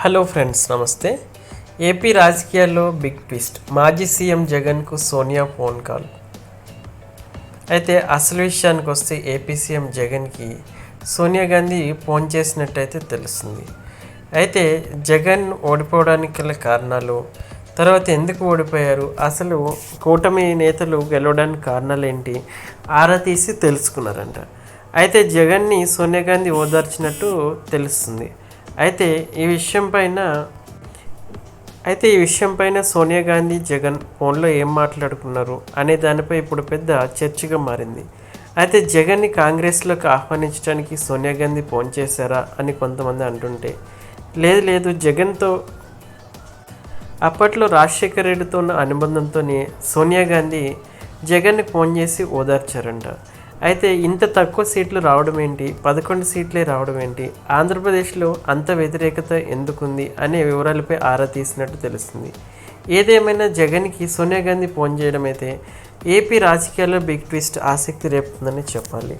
Hello friends నమస్తే. AP రాజకీయాల్లో big twist. మాజీ సీఎం జగన్కు సోనియా ఫోన్ కాల్. అయితే అసలు విషయానికి వస్తే ఏపీ సీఎం జగన్కి సోనియా గాంధీ ఫోన్ చేసినట్టయితే తెలుస్తుంది. అయితే జగన్ ఓడిపోవడానికి గల కారణాలు తర్వాత ఎందుకు ఓడిపోయారు అసలు కూటమి నేతలు గెలవడానికి కారణాలు ఏంటి ఆరా తీసి తెలుసుకున్నారంట. అయితే జగన్ని సోనియా గాంధీ ఓదార్చినట్టు తెలుస్తుంది. అయితే ఈ విషయం పైన అయితే ఈ విషయం పైన సోనియా గాంధీ జగన్ ఫోన్లో ఏం మాట్లాడుకున్నారు అనే దానిపై ఇప్పుడు పెద్ద చర్చగా మారింది. అయితే జగన్ని కాంగ్రెస్లోకి ఆహ్వానించడానికి సోనియా గాంధీ ఫోన్ చేశారా అని కొంతమంది అంటుంటే లేదు లేదు జగన్తో అప్పట్లో రాజశేఖర రెడ్డితో ఉన్న అనుబంధంతోనే సోనియా గాంధీ జగన్ని ఫోన్ చేసి ఓదార్చారంట. అయితే ఇంత తక్కువ సీట్లు రావడం ఏంటి? పదకొండు సీట్లే రావడం ఏంటి? ఆంధ్రప్రదేశ్లో అంత వ్యతిరేకత ఎందుకుంది అనే వివరాలపై ఆరా తీసినట్టు తెలుస్తుంది. ఏదేమైనా జగన్కి సోనియా గాంధీ ఫోన్ చేయడం అయితే ఏపీ రాజకీయాల్లో బిగ్ ట్విస్ట్ ఆసక్తి రేపుతుందని చెప్పాలి.